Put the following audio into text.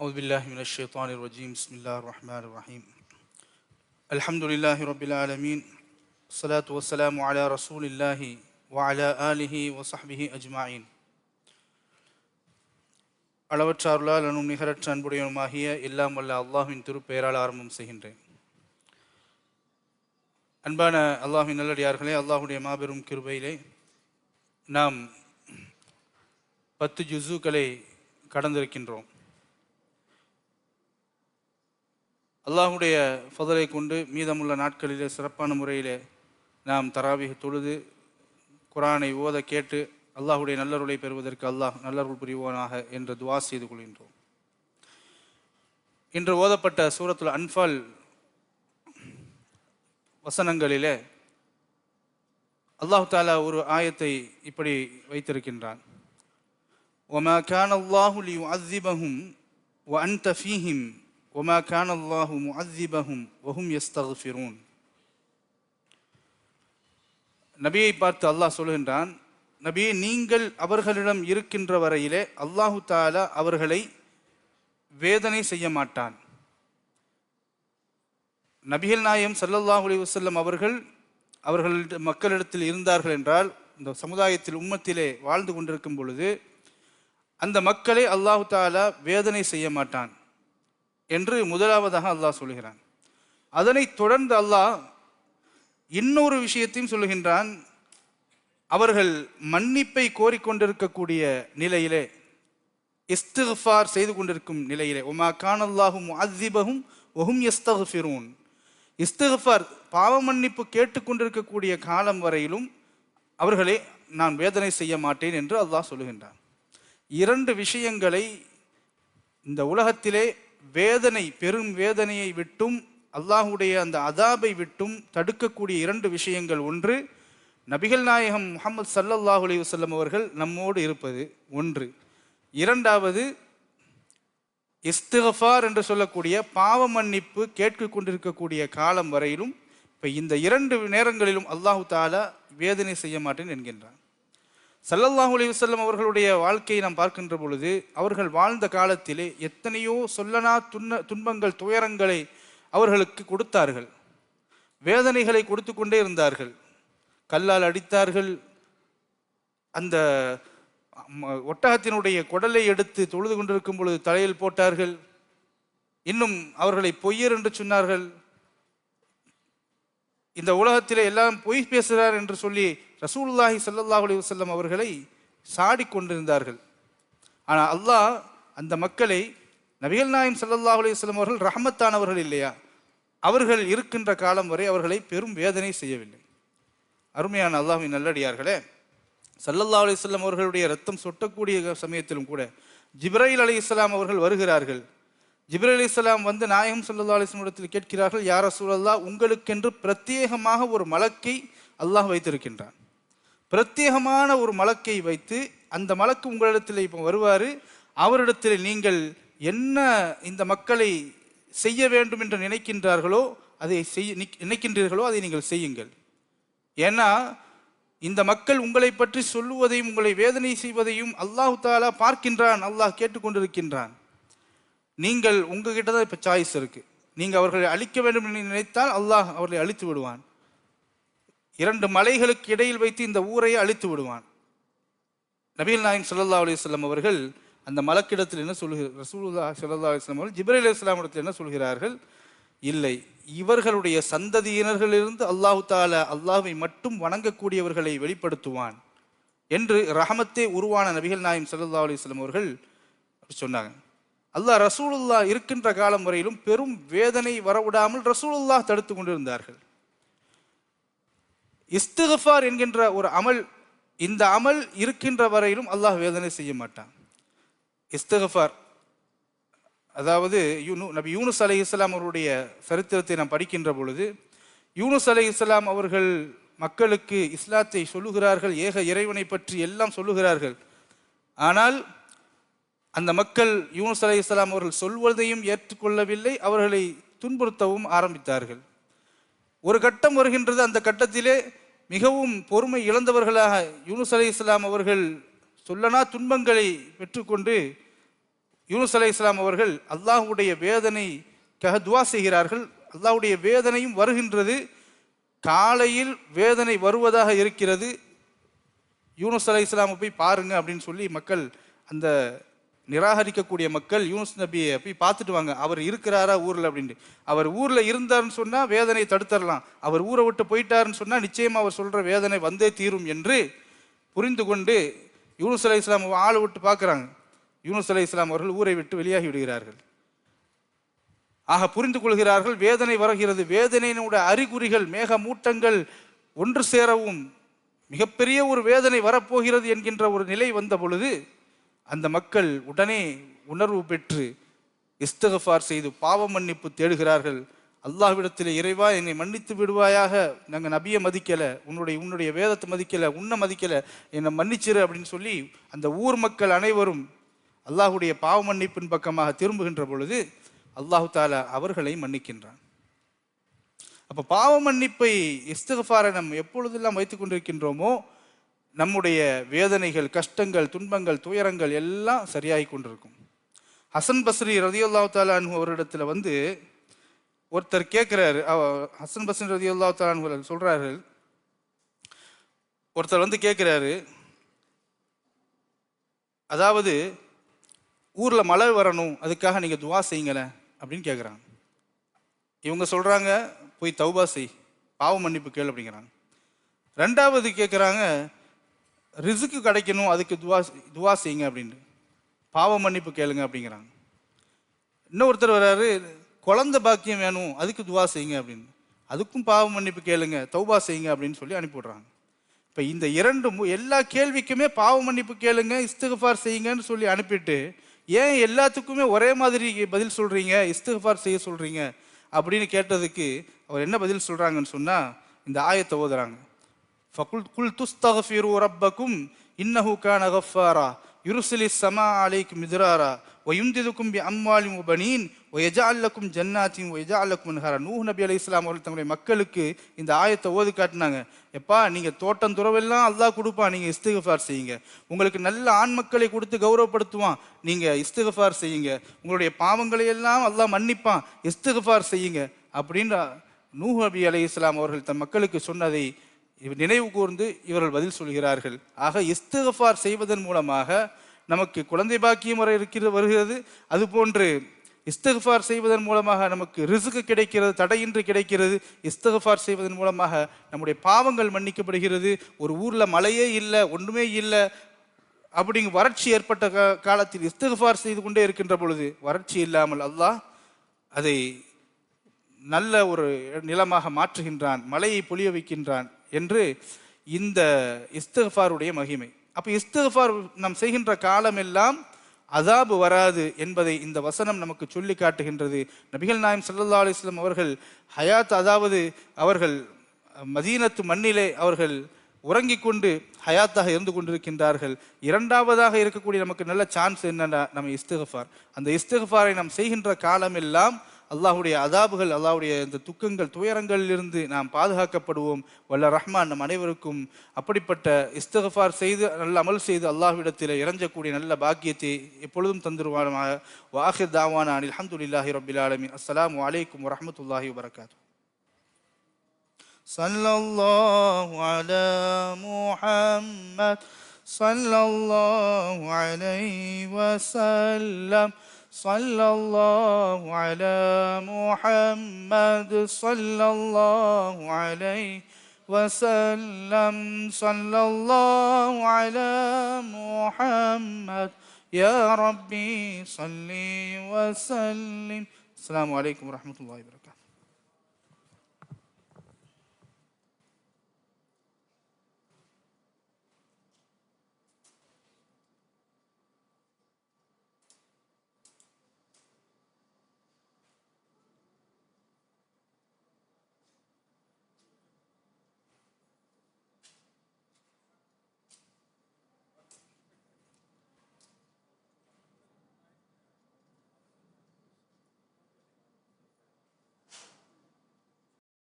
أعوذ بالله من الشيطان الرجيم بسم الله الرحمن الرحيم الحمد لله رب العالمين الصلاة والسلام على رسول الله وعلى آله وصحبه أجمعين அளவற்ற அருளால் அனும் நிகரற்ற அன்புடையனுமாகிய எல்லாம் வல்ல அல்லாஹ்வின் திருப்பெயரால் ஆரம்பம் செய்கின்றேன் அன்பான அல்லாஹ்வின் நல்லடியார்களே அல்லாஹுடைய மாபெரும் கிருபையிலே நாம் பத்து ஜுசுக்களை கடந்திருக்கின்றோம் அல்லாஹுடைய ஃபதலை கொண்டு மீதமுள்ள நாட்களிலே சிறப்பான முறையிலே நாம் தராவிக தொழுது குரானை ஓத கேட்டு அல்லாஹுடைய நல்லருளை பெறுவதற்கு அல்லாஹ் நல்லருள் புரிவானாக என்று துவா செய்து கொள்கின்றோம். இன்று ஓதப்பட்ட சூரத்துல் அன்பால் வசனங்களிலே அல்லாஹு தாலா ஒரு ஆயத்தை இப்படி வைத்திருக்கின்றான். ஒம கான் அல்லாஹுலி அசிபஹும் ஒ அன் தஃபீஹிம் وما كان الله معذبهم وهم يستغفرون நபியை பார்த்து அல்லாஹ் சொல்கின்றான் நபியே நீங்கள் அவர்களிடம் இருக்கின்ற வரையிலே அல்லாஹு தாலா அவர்களை வேதனை செய்ய மாட்டான் நபிகள் நாயம் சல்லல்லாஹு அலைஹி வஸல்லம் அவர்கள் அவர்கள் மக்களிடத்தில் இருந்தார்கள் என்றால் இந்த சமுதாயத்தில் உம்மத்திலே வாழ்ந்து கொண்டிருக்கும் பொழுது அந்த மக்களை அல்லாஹு தாலா வேதனை செய்ய மாட்டான் என்று முதலாவதாக அல்லாஹ் சொல்கிறான் அதனைத் தொடர்ந்து அல்லாஹ் இன்னொரு விஷயத்தையும் சொல்லுகின்றான். அவர்கள் மன்னிப்பை கோரிக்கொண்டிருக்கக்கூடிய நிலையிலே இஸ்திஃபார் செய்து கொண்டிருக்கும் நிலையிலே உமா கானல்லாஹும் அதிபகும் ஒஹும் எஸ்தஃபிரூன் இஸ்திஃபார் பாவ மன்னிப்பு கேட்டுக்கொண்டிருக்கக்கூடிய காலம் வரையிலும் அவர்களை நான் வேதனை செய்ய மாட்டேன் என்று அல்லாஹ் சொல்லுகின்றான். இரண்டு விஷயங்களை இந்த உலகத்திலே வேதனை பெரும் வேதனையை விட்டும் அல்லாஹுடைய அந்த அதாபை விட்டும் தடுக்கக்கூடிய இரண்டு விஷயங்கள் ஒன்று நபிகள் நாயகம் முகமது சல்லல்லாஹு அலி வல்லம் அவர்கள் நம்மோடு இருப்பது ஒன்று. இரண்டாவது இஸ்திகஃபார் என்று சொல்லக்கூடிய பாவ மன்னிப்பு கேட்க கொண்டிருக்கக்கூடிய காலம் வரையிலும் இப்போ இந்த இரண்டு நேரங்களிலும் அல்லாஹு தாலா வேதனை செய்ய மாட்டேன் என்கின்றான். சல்லல்லாஹு அலைஹி அவர்களுடைய வாழ்க்கையை நாம் பார்க்கின்ற பொழுது அவர்கள் வாழ்ந்த காலத்திலே எத்தனையோ சொல்லனா துன்ன துன்பங்கள் துயரங்களை அவர்களுக்கு கொடுத்தார்கள். வேதனைகளை கொடுத்து கொண்டே இருந்தார்கள். கல்லால் அடித்தார்கள். அந்த ஒட்டகத்தினுடைய குடலை எடுத்து தொழுது கொண்டிருக்கும் பொழுது தலையில் போட்டார்கள். இன்னும் அவர்களை பொய்யர் என்று சொன்னார்கள். இந்த உலகத்திலே எல்லாம் பொய் பேசுகிறார் என்று சொல்லி ரசூல்லாஹி ஸல்லல்லாஹு அலைஹி வஸல்லம் அவர்களை சாடிக் கொண்டிருந்தார்கள். ஆனால் அல்லாஹ் அந்த மக்களை நபிகள் நாயம் ஸல்லல்லாஹு அலைஹி அவர்கள் ரஹமத்தானவர்கள் இல்லையா? அவர்கள் இருக்கின்ற காலம் வரை அவர்களை பெரும் வேதனை செய்யவில்லை. அருமையான அல்லாஹ்வின் நல்லடியார்களே சல்லல்லா அலைஹி அவர்களுடைய ரத்தம் சொட்டக்கூடிய சமயத்திலும் கூட ஜிப்ரைல் அலி இஸ்லாம் அவர்கள் வருகிறார்கள். ஜிப்ரல் அலி இஸ்லாம் வந்து நாயகம் சல்லா அலைஹி கேட்கிறார்கள் யார சூழல்லா உங்களுக்கென்று பிரத்யேகமாக ஒரு மலக்கை அல்லாஹ் வைத்திருக்கின்றான். பிரத்யேகமான ஒரு மலக்கை வைத்து அந்த மலக்கு உங்களிடத்தில் இப்போ வருவார். அவரிடத்தில் நீங்கள் என்ன இந்த மக்களை செய்ய வேண்டும் என்று நினைக்கின்றார்களோ அதை செய்ய நிக்- நினைக்கின்றீர்களோ அதை நீங்கள் செய்யுங்கள். ஏன்னா இந்த மக்கள் உங்களை பற்றி சொல்லுவதையும் உங்களை வேதனை செய்வதையும் அல்லாஹு தாலா பார்க்கின்றான் அல்லாஹ் கேட்டுக்கொண்டிருக்கின்றான். நீங்கள் உங்ககிட்ட தான் இப்போ சாய்ஸ் இருக்குது நீங்கள் அவர்களை அழிக்க வேண்டும் என்று நினைத்தால் அல்லாஹ் அவர்களை அழித்து விடுவான். இரண்டு மலைகளுக்கு இடையில் வைத்து இந்த ஊரை அழித்து விடுவான். நபீல் நாயம் சல்லா அலிஸ்லாம் அவர்கள் அந்த மலக்கிடத்தில் என்ன சொல்கிறார் ரசூல்லா சல்லா அலைஹி வஸல்லம் அவர்கள் ஜிப்ரீல் அலைஹிஸ்ஸலாம் இடத்தில் என்ன சொல்கிறார்கள்? இல்லை இவர்களுடைய சந்ததியினர்களிலிருந்து அல்லாஹு தாலா அல்லாஹை மட்டும் வணங்கக்கூடியவர்களை வெளிப்படுத்துவான் என்று ரஹமத்தே உருவான நபிகள் நாயம் சல்லா அலைஹி அவர்கள் அப்படி சொன்னாங்க. அல்லாஹ் ரசூலுல்லாஹ் இருக்கின்ற காலம் வரையிலும் பெரும் வேதனை வரவிடாமல் ரசூலுல்லாஹ் தடுத்து கொண்டிருந்தார்கள். இஸ்திகஃபார் என்கின்ற ஒரு அமல் இந்த அமல் இருக்கின்ற வரையிலும் அல்லாஹ் வேதனை செய்ய மாட்டான். இஸ்திகஃபார் அதாவது யூனு நபி யூனுஸ் அலி இஸ்லாம் அவருடைய சரித்திரத்தை நாம் படிக்கின்ற பொழுது யூனுஸ் அலி இஸ்லாம் அவர்கள் மக்களுக்கு இஸ்லாத்தை சொல்லுகிறார்கள் ஏக இறைவனை பற்றி எல்லாம் சொல்லுகிறார்கள். ஆனால் அந்த மக்கள் யூனுஸ் அலி இஸ்லாம் அவர்கள் சொல்வதையும் ஏற்றுக்கொள்ளவில்லை அவர்களை துன்புறுத்தவும் ஆரம்பித்தார்கள். ஒரு கட்டம் வருகின்றது அந்த கட்டத்திலே மிகவும் பொறுமை இழந்தவர்களாக யூனுஸ் அலை இஸ்லாம் அவர்கள் சொல்லனா துன்பங்களை பெற்றுக்கொண்டு யூனுஸ் அலி இஸ்லாம் அவர்கள் அல்லாஹுடைய வேதனைக்காக துவா செய்கிறார்கள். அல்லாஹுடைய வேதனையும் வருகின்றது. காலையில் வேதனை வருவதாக இருக்கிறது. யூனுஸ் அலை இஸ்லாமை போய் பாருங்க அப்படின்னு சொல்லி மக்கள் அந்த நிராகரிக்கக்கூடிய மக்கள் யூனுஸ் நபியை போய் பார்த்துட்டு வாங்க அவர் இருக்கிறாரா ஊரில் அப்படின்ட்டு. அவர் ஊரில் இருந்தாருன்னு சொன்னால் வேதனை தடுத்துடலாம் அவர் ஊரை விட்டு போயிட்டாருன்னு சொன்னால் நிச்சயமாக அவர் சொல்கிற வேதனை வந்தே தீரும் என்று புரிந்து கொண்டு யூனுஸ் அலை இஸ்லாம் ஆளை விட்டு பார்க்குறாங்க. யூனுஸ் அலை இஸ்லாம் அவர்கள் ஊரை விட்டு வெளியாகி விடுகிறார்கள். ஆக புரிந்து கொள்கிறார்கள் வேதனை வருகிறது. வேதனையினுடைய அறிகுறிகள் மேக மூட்டங்கள் ஒன்று சேரவும் மிகப்பெரிய ஒரு வேதனை வரப்போகிறது என்கின்ற ஒரு நிலை வந்த பொழுது அந்த மக்கள் உடனே உணர்வு பெற்று இஸ்தகஃபார் செய்து பாவ மன்னிப்பு தேடுகிறார்கள். அல்லாஹ்விடத்தில் இறைவா என்னை மன்னித்து விடுவாயாக. நாங்கள் நபியை மதிக்கலை உன்னுடைய உன்னுடைய வேதத்தை மதிக்கலை உன்னை மதிக்கலை என்னை மன்னிச்சிரு அப்படின்னு சொல்லி அந்த ஊர் மக்கள் அனைவரும் அல்லாஹுடைய பாவ மன்னிப்பின் பக்கமாக திரும்புகின்ற பொழுது அல்லாஹு தாலா அவர்களை மன்னிக்கின்றான். அப்போ பாவ மன்னிப்பை இஸ்தகஃபாரை நம் எப்பொழுதெல்லாம் வைத்து கொண்டிருக்கின்றோமோ நம்முடைய வேதனைகள் கஷ்டங்கள் துன்பங்கள் துயரங்கள் எல்லாம் சரியாகி கொண்டிருக்கும். ஹசன் பஸ்ரி ரதியுல்லா தாலான் அவரிடத்துல வந்து ஒருத்தர் கேட்குறாரு ஹசன் பஸ்ரி ரதியுல்லா தாலான் சொல்றாரு ஒருத்தர் வந்து கேட்குறாரு அதாவது ஊரில் மழை வரணும் அதுக்காக நீங்கள் துவா செய்யுங்களேன் அப்படின்னு கேட்குறாங்க இவங்க சொல்கிறாங்க போய் தௌபா செய். பாவ மன்னிப்பு கேள் அப்படிங்கிறாங்க. ரெண்டாவது கேட்குறாங்க ரிசுக்கு கிடைக்கணும் அதுக்கு துவா துவா செய்யுங்க அப்படின்ட்டு. பாவ மன்னிப்பு கேளுங்க அப்படிங்கிறாங்க. இன்னொருத்தர் வர்றாரு குழந்த பாக்கியம் வேணும் அதுக்கு துவா செய்யுங்க அப்படின்னு. அதுக்கும் பாவ மன்னிப்பு கேளுங்க தௌபா செய்யுங்க அப்படின்னு சொல்லி அனுப்பிவிடுறாங்க. இப்போ இந்த இரண்டு மு- எல்லா கேள்விக்குமே பாவ மன்னிப்பு கேளுங்க இஸ்திகஃபார் செய்யுங்கன்னு சொல்லி அனுப்பிட்டு ஏன் எல்லாத்துக்குமே ஒரே மாதிரி பதில் சொல்கிறீங்க இஸ்திகஃபார் செய்ய சொல்கிறீங்க அப்படின்னு கேட்டதுக்கு அவர் என்ன பதில் சொல்கிறாங்கன்னு சொன்னால் இந்த ஆயத்தை ஓதுறாங்க. ஃபகுல் குல் துஸ்தகஃபிரு ரப்பக்கும் இன்னஹு கான கஃபாரா யுருசிலி சமா அலைக்கும் மிதுராரா வயுந்திதுக்கும் பி அம்மாலிம் உபனீன் ஒயஜால்லக்கும் ஜன்னாத்தின் ஒயஜால்லக்கும் அன்ஹாரா நூஹ் நபி அலி இஸ்லாம் அவர்கள் தங்களுடைய மக்களுக்கு இந்த ஆயத்தை ஓது காட்டினாங்க. எப்பா நீங்கள் தோட்டம் துறவெல்லாம் அல்லாஹ் கொடுப்பான் நீங்கள் இஸ்திகஃபார் செய்யுங்க. உங்களுக்கு நல்ல ஆண் மக்களை கொடுத்து கௌரவப்படுத்துவான் நீங்கள் இஸ்திகஃபார் செய்யுங்க. உங்களுடைய பாவங்களை எல்லாம் அல்லாஹ் மன்னிப்பான் இஸ்திகஃபார் செய்யுங்க. அப்படின்ற நூஹ் நபி அலி இஸ்லாம் அவர்கள் தன் மக்களுக்கு சொன்னதை நினைவு கூர்ந்து இவர்கள் பதில் சொல்கிறார்கள். ஆக இஸ்திகஃபார் செய்வதன் மூலமாக நமக்கு குழந்தை பாக்கியம் வர இருக்கிறது வருகிறது. அதுபோன்று இஸ்தகுஃபார் செய்வதன் மூலமாக நமக்கு ரிசுக்கு கிடைக்கிறது தடையின்றி கிடைக்கிறது. இஸ்தகஃபார் செய்வதன் மூலமாக நம்முடைய பாவங்கள் மன்னிக்கப்படுகிறது. ஒரு ஊரில் மழையே இல்லை ஒன்றுமே இல்லை. அப்படிங்க வறட்சி ஏற்பட்ட காலத்தில் இஸ்திகஃபார் செய்து கொண்டே இருக்கின்ற பொழுது வறட்சி இல்லாமல் அல்லாஹ் அதை நல்ல ஒரு நிலமாக மாற்றுகின்றான் மலையை பொழிய வைக்கின்றான். என்று இந்த இஸ்தஃபாருடைய மகிமை. அப்போ இஸ்தஃபார் நாம் செய்கின்ற காலமெல்லாம் அதாபு வராது என்பதை இந்த வசனம் நமக்கு சொல்லி காட்டுகின்றது. நபிகள் நாயம் சல்லா அலைஹி அவர்கள் ஹயாத் அதாவது அவர்கள் மதீனத்து மண்ணிலே அவர்கள் உறங்கிக் கொண்டு ஹயாத்தாக இருந்து கொண்டிருக்கின்றார்கள். இரண்டாவதாக இருக்கக்கூடிய நமக்கு நல்ல சான்ஸ் என்னன்னா நம்ம இஸ்திகஃபார் அந்த இஸ்திகஃபாரை நாம் செய்கின்ற காலமெல்லாம் அல்லாஹ்வுடைய அதாபுகள் அல்லாஹ்வுடைய இந்த துக்கங்கள் துயரங்களிலிருந்து நாம் பாதுகாக்கப்படுவோம் வல்ல ரஹ்மான் நம் அனைவருக்கும் அப்படிப்பட்ட இஸ்திகஃபார் செய்து நல்ல அமல் செய்து அல்லாஹ்விடத்தில் இறஞ்சக்கூடிய நல்ல பாக்கியத்தை எப்பொழுதும் தந்துருவானமாக வாஹிர் தாவானா அனில் அல்ஹம்துலில்லாஹி ரபில் ஆலமீன் அஸ்ஸலாமு அலைக்கும் வரஹ்மத்துல்லாஹி வபரகாத்து صلى الله على محمد صلى الله عليه وسلم صلى الله على محمد صلى الله عليه وسلم. صلى الله على محمد. يا ربي صل وسلم. السلام عليكم ورحمة الله وبركاته.